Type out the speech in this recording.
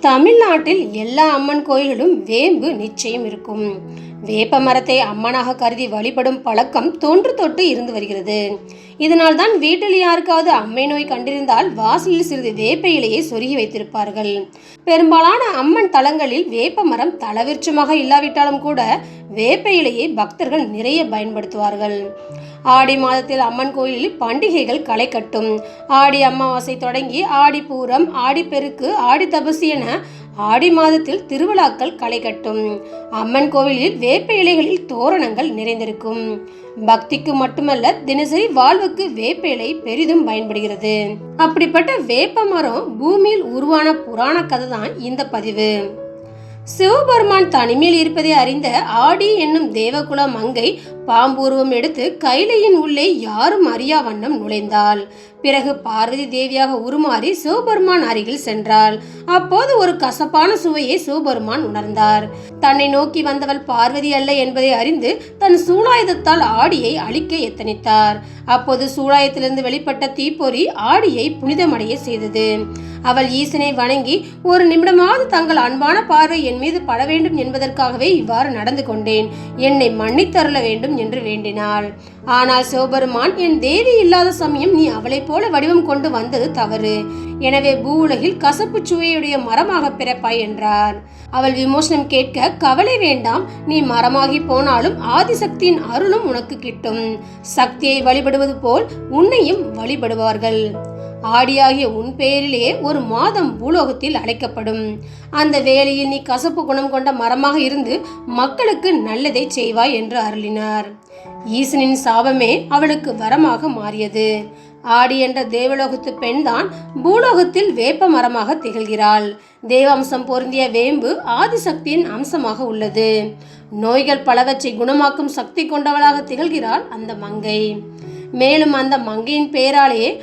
தமிழ்நாட்டில் எல்லா அம்மன் கோயில்களும் வேம்பு நிச்சயம் இருக்கும். வேப்ப மரத்தை அம்மனாக கருதி வழிபடும் பழக்கம் தொன்று தொட்டு இருந்து வருகிறது. இதனால் தான் வீட்டில் யாருக்காவது அம்மை நோய் கண்டிருந்தால் வாசலில் சிறிது வேப்ப இலையை சொருகி வைத்திருப்பார்கள். பெரும்பாலான அம்மன் தலங்களில் வேப்ப மரம் தலவிருட்சமாக இல்லாவிட்டாலும் கூட வேப்ப இலையை பக்தர்கள் நிறைய பயன்படுத்துவார்கள். ஆடி மாதத்தில் அம்மன் கோயிலில் பண்டிகைகள் களை கட்டும். ஆடி அமாவாசை தொடங்கி ஆடி பூரம் ஆடி பெருக்கு ஆடி தபசு என ஆடி மாதத்தில் திருவிழாக்கள் களை கட்டும். அம்மன் கோவிலில் வேப்ப இலைகளில் தோரணங்கள் நிறைந்திருக்கும். பக்திக்கு மட்டுமல்ல தினசரி வாழ்வுக்கு வேப்ப இலை பெரிதும் பயன்படுகிறது. அப்படிப்பட்ட வேப்ப மரம் பூமியில் உருவான புராண கதை தான் இந்த பதிவு. சிவபெருமான் தனிமையில் இருப்பதை அறிந்த ஆடி என்னும் தேவகுல மங்கை பாம்பூர்வம் எடுத்து கைலையின் உள்ளே யாரும் அறியா வண்ணம் நுழைந்தாள். பிறகு பார்வதி தேவியாக உருமாறி சிவபெருமான் அருகில் சென்றாள். அப்போது ஒரு கசப்பான சுவையை சிவபெருமான் உணர்ந்தார். தன்னை நோக்கி வந்தவள் பார்வதி அல்ல என்பதை அறிந்து தன் சூலாயுதத்தால் ஆடியை அழிக்க எத்தனித்தார். அப்போது சூலாயத்திலிருந்து வெளிப்பட்ட தீப்பொறி ஆடியை புனிதமடைய செய்தது. அவள் ஈசனை வணங்கி ஒரு நிமிடமாவது தங்கள் அன்பான பார்வை என் மீது பட வேண்டும் என்பதற்காகவே இவ்வாறு நடந்து கொண்டேன். என்னை மன்னித்தருள வேண்டும் என்று வேண்டினாள். ஆனால் சிவபெருமான் என் தேவி இல்லாத சமயம் நீ அவளைப் போல வடிவம் கொண்டு வந்தது தவறு. எனவே பூவுலகில் கசப்பு சுவையுடைய மரமாக பிறப்பாய் என்றார். அவள் விமோசனம் கேட்க கவலை வேண்டாம். நீ மரமாகி போனாலும் ஆதிசக்தியின் அருளும் உனக்கு கிட்டும். சக்தியை வழிபடுவது போல் உன்னையும் வழிபடுவார்கள். ஆடியாகிய உன் பெயரிலே ஒரு மாதம் பூலோகத்தில் அழைக்கப்படும் அந்த வேலையில் நீ கசப்பு குணம் கொண்ட மரமாக இருந்து மக்களுக்கு நல்லதை செய்வாய் என்று அருளினார். ஈசனின் சாபமே அவளுக்கு வரமாக மாறியது. ஆடி என்ற தேவலோகத்து பெண்தான் பூலோகத்தில் வேப்ப மரமாக திகழ்கிறாள். தேவாம்சம் பொருந்திய வேம்பு ஆதிசக்தியின் அம்சமாக உள்ளது. நோய்கள் பலவற்றை குணமாக்கும் சக்தி கொண்டவளாக திகழ்கிறாள் அந்த மங்கை. மேலும் அந்த மங்கையின் பெயராலேயே